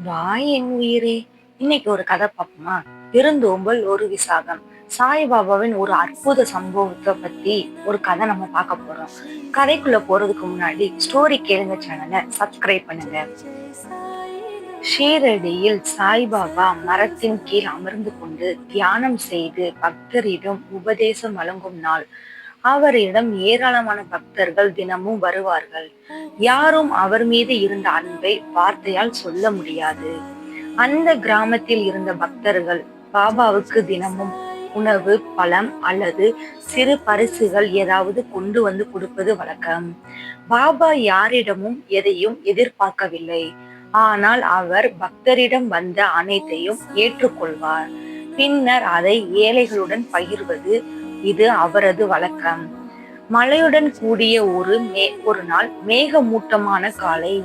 வா என் உயிரே இன்னைக்கு ஒரு கதை பார்ப்போமா? விருந்தோம்பல் ஒரு விசாகம். சாய்பாபாவின் ஒரு அற்புத சம்பவத்தை பத்தி ஒரு கதை நம்ம பார்க்க போறோம். கதைக்குள்ள போறதுக்கு முன்னாடி ஸ்டோரி கேளுங்க சேனலை சப்ஸ்கிரைப் பண்ணுங்க. ஷீரடியில் சாய்பாபா மரத்தின் கீழ் அமர்ந்து கொண்டு தியானம் செய்து பக்தரிடம் உபதேசம் வழங்கும் நாள். அவரிடம் ஏராளமான பக்தர்கள் தினமும் வருவார்கள். யாரும் அவர் மீது இருந்த அன்பை வார்த்தையால் சொல்ல முடியாது. அந்த கிராமத்தில் இருந்த பக்தர்கள் பாபாவுக்கு தினமும் உணவு பழம் அல்லது சிறு பரிசுகள் ஏதாவது கொண்டு வந்து கொடுப்பது வழக்கம். பாபா யாரிடமும் எதையும் எதிர்பார்க்கவில்லை. ஆனால் அவர் பக்தரிடம் வந்த அனைத்தையும் ஏற்றுக்கொள்வார். பின்னர் அதை ஏழைகளுடன் பகிர்வது இது அவரது வழக்கம். மழையுடன் கூடிய ஒரு மே ஒரு நாள் மேகமூட்டமான காலை.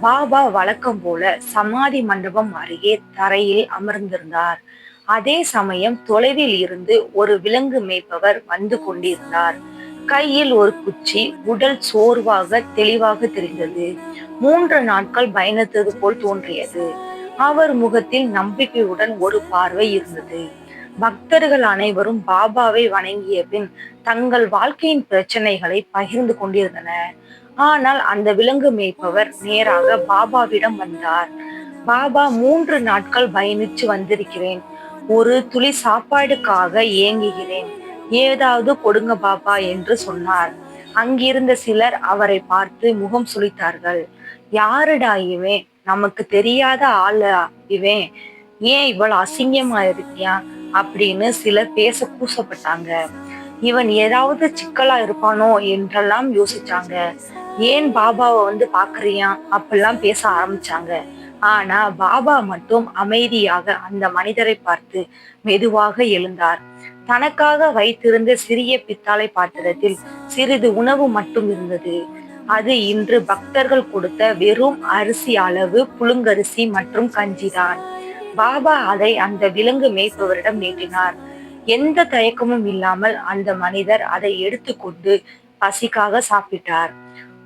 பாபா வழக்கம் போல சமாதி மண்டபம் அருகே தரையில் அமர்ந்திருந்தார். அதே சமயம் தொலைவில் இருந்து ஒரு விலங்கு மேய்ப்பவர் வந்து கொண்டிருந்தார். கையில் ஒரு குச்சி உடல் சோர்வாக தெளிவாக தெரிந்தது. மூன்று நாட்கள் பயணித்தது போல் தோன்றியது. அவர் முகத்தில் நம்பிக்கையுடன் ஒரு பார்வை இருந்தது. பக்தர்கள் அனைவரும் பாபாவை வணங்கிய பின் தங்கள் வாழ்க்கையின் பிரச்சனைகளை பகிர்ந்து கொண்டிருந்தனர். ஆனால் அந்த விலங்கு மேய்ப்பவர் நேராக பாபாவிடம் வந்தார். பாபா மூன்று நாட்கள் பயணிச்சு வந்திருக்கிறேன். ஒரு துளி சாப்பாடுக்காக ஏங்குகிறேன். ஏதாவது கொடுங்க பாபா என்று சொன்னார். அங்கிருந்த சிலர் அவரை பார்த்து முகம் சுளித்தார்கள். யாருடா இவன்? நமக்கு தெரியாத ஆளா இவன்? ஏன் இவ்வளவு அசிங்கமா இருக்கியா? அப்படின்னு சிலர் பேச கூசப்பட்டாங்க இவன் ஏதாவது சிக்கலா இருப்பானோ என்றெல்லாம் யோசிச்சாங்க. ஏன் பாபாவை வந்து பாக்குறியா? அப்படிலாம் பேச ஆரம்பிச்சாங்க. ஆனா பாபா மட்டும் அமைதியாக அந்த மனிதரை பார்த்து மெதுவாக எழுந்தார். தனக்காக வைத்திருந்த சிறிய பித்தாளை பாத்திரத்தில் சிறிது உணவு மட்டும் இருந்தது. அது இன்று பக்தர்கள் கொடுத்த வெறும் அரிசி அளவு புழுங்கரிசி மற்றும் கஞ்சிதான். பாபா அதை அந்த விலங்கு மேய்ப்பவரிடம் நீட்டினார். எந்த தயக்கமும் இல்லாமல் அந்த மனிதர் அதை எடுத்துக்கொண்டு பசிக்காக சாப்பிட்டார்.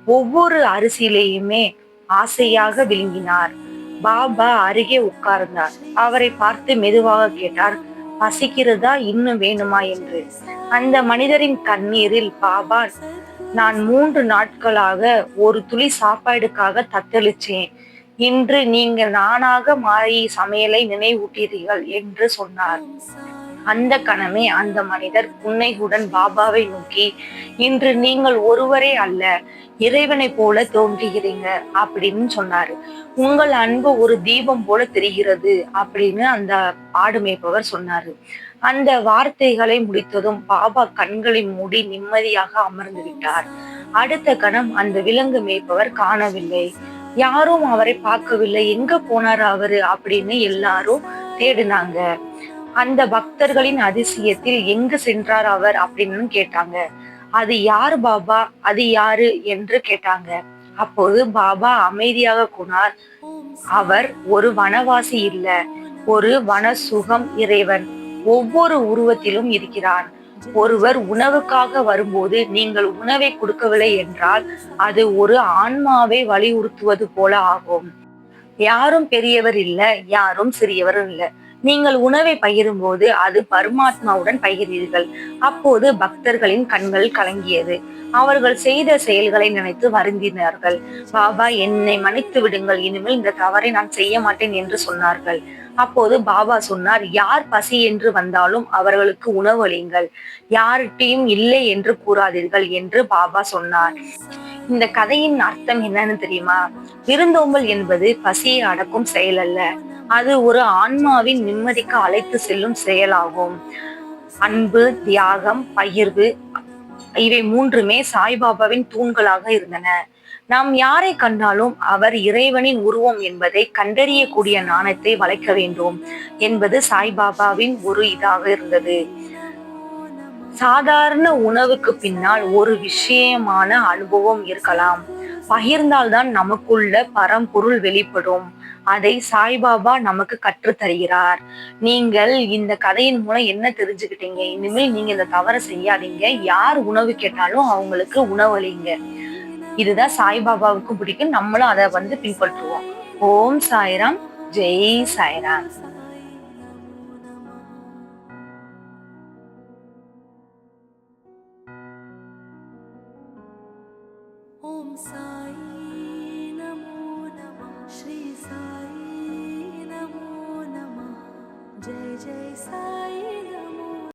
ஒவ்வொரு அரிசியிலேயுமே ஆசையாக விழுங்கினார். பாபா அருகே உட்கார்ந்தார். அவரை பார்த்து மெதுவாக கேட்டார் பசிக்கிறதா இன்னும் வேணுமா? என்று. அந்த மனிதரின் கண்ணீரில் பாபா நான் மூன்று நாட்களாக ஒரு துளி சாப்பாடுக்காக தத்தளிச்சேன். இன்று நீங்கள் நானாக மாறி சமையலை நினைவூட்டீர்கள் என்று சொன்னார். அந்த கணமே அந்த மனிதர் புன்னைகுடன் பாபாவை நோக்கி இன்று நீங்கள் ஒருவரே அல்ல இறைவனை போல தோன்றுகிறீங்க அப்படின்னு சொன்னாரு. உங்கள் அன்பு ஒரு தீபம் போல தெரிகிறது அப்படின்னு அந்த ஆடு மேய்ப்பவர் சொன்னாரு. அந்த வார்த்தைகளை முடித்ததும் பாபா கண்களை மூடி நிம்மதியாக அமர்ந்து விட்டார். அடுத்த கணம் அந்த விலங்கு மேய்ப்பவர் காணவில்லை. யாரும் அவரை பார்க்கவில்லை. எங்க போனார் அவரு அப்படின்னு எல்லாரும் தேடினாங்க. அந்த பக்தர்களின் அதிசயத்தில் எங்கு சென்றார் அவர் அப்படின்னு கேட்டாங்க. அது யார் பாபா? அது யாரு? என்று கேட்டாங்க. அப்போது பாபா அமைதியாக கூனார். அவர் ஒரு வனவாசி இல்ல. ஒரு வன சுகம் இறைவன். ஒவ்வொரு உருவத்திலும் இருக்கிறான். ஒருவர் உணவுக்காக வரும்போது நீங்கள் உணவை கொடுக்கவில்லை என்றால் அது ஒரு ஆன்மாவை வலியுறுத்துவது போல ஆகும். யாரும் பெரியவர் இல்லை யாரும் சிறியவர் இல்ல. நீங்கள் உணவை பகிரும்போது அது பரமாத்மாவுடன் பகிர்ந்தீர்கள். அப்போது பக்தர்களின் கண்கள் கலங்கியது. அவர்கள் செய்த செயல்களை நினைத்து வருந்தினார்கள். பாபா என்னை மன்னித்து விடுங்கள். இனிமேல் இந்த தவறை நான் செய்ய மாட்டேன் என்று சொன்னார்கள். அப்போது பாபா சொன்னார் யார் பசி என்று வந்தாலும் அவர்களுக்கு உணவளியுங்கள் யார்கிட்டையும் இல்லை என்று கூறாதீர்கள் என்று பாபா சொன்னார். இந்த கதையின் அர்த்தம் என்னன்னு தெரியுமா? விருந்தோம்பல் என்பது பசியை அடக்கும் செயல் அல்ல. அது ஒரு ஆன்மாவின் நிம்மதிக்கு அழைத்து செல்லும் செயலாகும். அன்பு தியாகம் பகிர்வு இவை மூன்றுமே சாய்பாபாவின் தூண்களாக இருந்தன. நாம் யாரை கண்டாலும் அவர் இறைவனின் உருவம் என்பதை கண்டறியக்கூடிய நாணத்தை வளைக்க வேண்டும் என்பது சாய்பாபாவின் ஒரு இதாக இருந்தது. சாதாரண உணவுக்கு பின்னால் ஒரு விஷயமான அனுபவம் இருக்கலாம். பகிர்ந்தால்தான் நமக்குள்ள பரம்பொருள் வெளிப்படும். அதை சாய்பாபா நமக்கு கற்று தருகிறார். நீங்கள் இந்த கதையின் மூலம் என்ன தெரிஞ்சுக்கிட்டீங்க? இனிமேல் நீங்க இந்த தவறை செய்யாதீங்க. யார் உணவு கேட்டாலும் அவங்களுக்கு உணவளிங்க இதுதான் சாய்பாபாவுக்கும் பிடிக்கும். நம்மளும் அதை வந்து பின்பற்றுவோம். ஓம் சாய்ராம். ஜெய் சாய்ராம். JJ Sai.